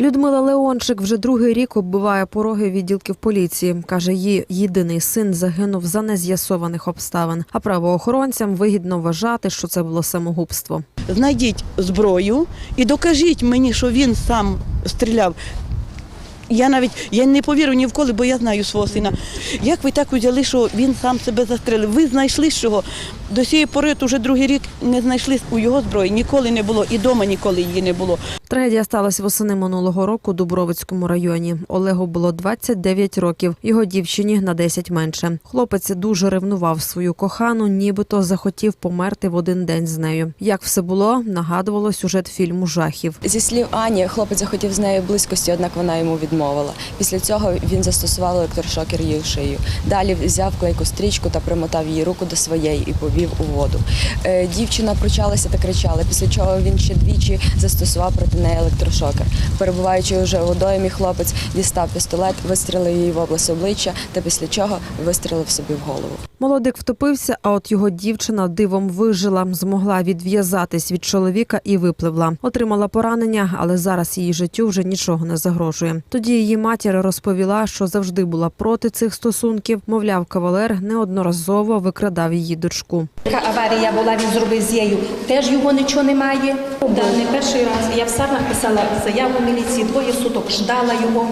Людмила Леончик вже другий рік оббиває пороги відділків поліції. Каже, її єдиний син загинув за нез'ясованих обставин. А правоохоронцям вигідно вважати, що це було самогубство. знайдіть зброю і докажіть мені, що він сам стріляв. Я навіть я не повірю ні вколи, бо я знаю свого сина. Як ви так взяли, що він сам себе застрелив? Ви знайшли чого? До цієї пори уже другий рік не знайшли у його зброї, ніколи не було, і вдома ніколи її не було. Трагедія сталася восени минулого року у Дубровицькому районі. Олегу було 29 років, його дівчині на 10 менше. Хлопець дуже ревнував свою кохану, нібито захотів померти в один день з нею. Як все було, нагадувало сюжет фільму жахів. Зі слів Ані, хлопець захотів з нею близькості, однак вона йому відмовила. Після цього він застосував електрошокер її в шию. Далі взяв клейку стрічку та примотав її руку до своєї і повів у воду. Е, Дівчина пручалася та кричала, після чого він ще двічі застосував проти неї електрошокер. Перебуваючи уже в водоймі, хлопець дістав пістолет, вистрілив її в область обличчя та після чого вистрілив собі в голову. Молодик втопився, а от його дівчина дивом вижила, змогла відв'язатись від чоловіка і випливла. Отримала поранення, але зараз її життю вже нічого не загрожує. Тоді її матір розповіла, що завжди була проти цих стосунків. Мовляв, кавалер неодноразово викрадав її дочку. Така аварія була, він зробив з нею. Теж його нічого немає. Да, не перший раз. Я сама писала заяву в міліції, двоє суток ждала його.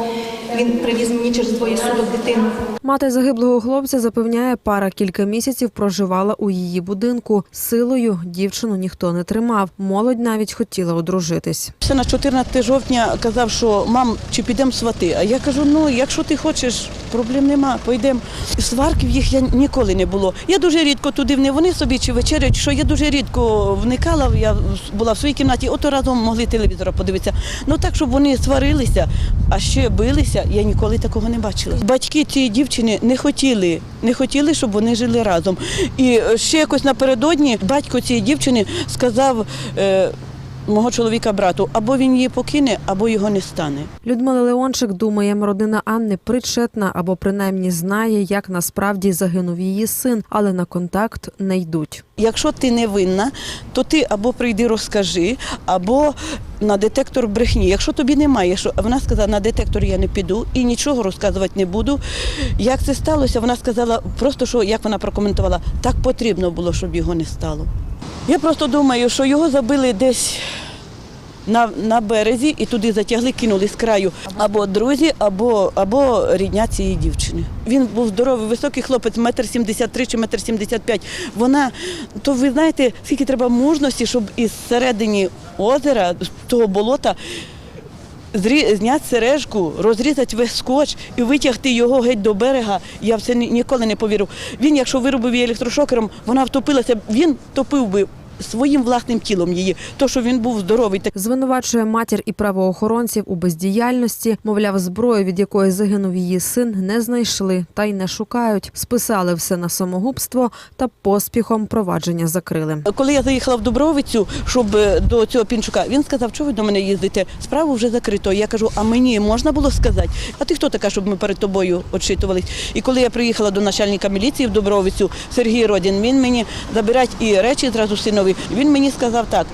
Він привіз мені через двоє суток дитину. Мати загиблого хлопця запевняє, пара кілька місяців проживала у її будинку. Силою дівчину ніхто не тримав. Молодь навіть хотіла одружитись. Ще на 14 жовтня казав, що мам, чи підемо свати. А я кажу, ну якщо ти хочеш, проблем нема, пойдемо. Сварків їх я ніколи не було. Я дуже рідко туди вони, вони собі чи вечерять, що я дуже рідко вникала. Я була в своїй кімнаті, ото разом могли телевізора подивитися. Ну так, щоб вони сварилися, а ще билися, я ніколи такого не бачила. Батьки цієї дівчини не хотіли, не хотіли, щоб вони жили разом. І ще якось напередодні батько цієї дівчини сказав. Мого чоловіка брату або він її покине, або його не стане. Людмила Леончик думає, родина Анни причетна або принаймні знає, як насправді загинув її син, але на контакт не йдуть. Якщо ти не винна, то ти або прийди розкажи, або на детектор брехні. Якщо тобі немає, що вона сказала, на детектор я не піду і нічого розказувати не буду. Як це сталося, вона сказала просто, що як вона прокоментувала, так потрібно було, щоб його не стало. Я просто думаю, що його забили десь. На, на березі і туди затягли, кинули з краю або друзі, або, або рідня цієї дівчини. Він був здоровий, високий хлопець, метр сімдесят три чи метр сімдесят п'ять. Вона, то ви знаєте, скільки треба мужності, щоб із середини озера, того болота, зняти сережку, розрізати весь скотч і витягти його геть до берега. Я в це ніколи не повірив. Він, якщо виробив її електрошокером, вона втопилася, він топив би своїм власним тілом її, то що він був здоровий. Звинувачує матір і правоохоронців у бездіяльності. Мовляв, зброю, від якої загинув її син, не знайшли та й не шукають. Списали все на самогубство та поспіхом провадження закрили. Коли я заїхала в Дубровицю, щоб е, до цього пінчука, він сказав, що ви до мене їздите. Справу вже закрито. Я кажу, а мені можна було сказати? А ти хто така, щоб ми перед тобою очитувались? І коли я приїхала до начальника міліції в Дубровицю, Сергій Родін, він мені забирать і речі зразу синові. Він мені сказав так.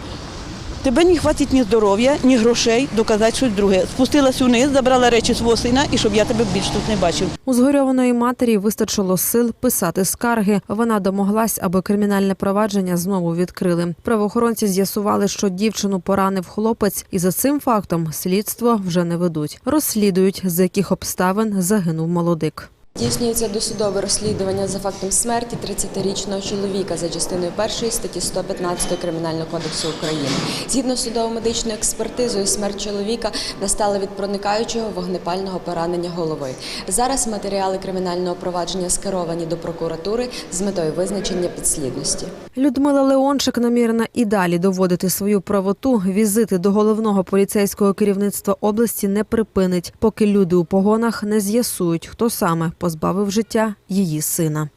Тебе не хватить ні здоров'я, ні грошей доказати щось друге. Спустилась униз, забрала речі свого сина і щоб я тебе більш тут не бачив. У згорьованої матері вистачило сил писати скарги. Вона домоглась, аби кримінальне провадження знову відкрили. Правоохоронці з'ясували, що дівчину поранив хлопець, і за цим фактом слідство вже не ведуть. Розслідують, з яких обставин загинув молодик. Здійснюється досудове розслідування за фактом смерті 30-річного чоловіка за частиною першої статті 115 Кримінального кодексу України. Згідно судово-медичною експертизою, смерть чоловіка настала від проникаючого вогнепального поранення голови. Зараз матеріали кримінального провадження скеровані до прокуратури з метою визначення підслідності. Людмила Леончик намірена і далі доводити свою правоту. Візити до головного поліцейського керівництва області не припинить, поки люди у погонах не з'ясують, хто саме позбавив життя її сина.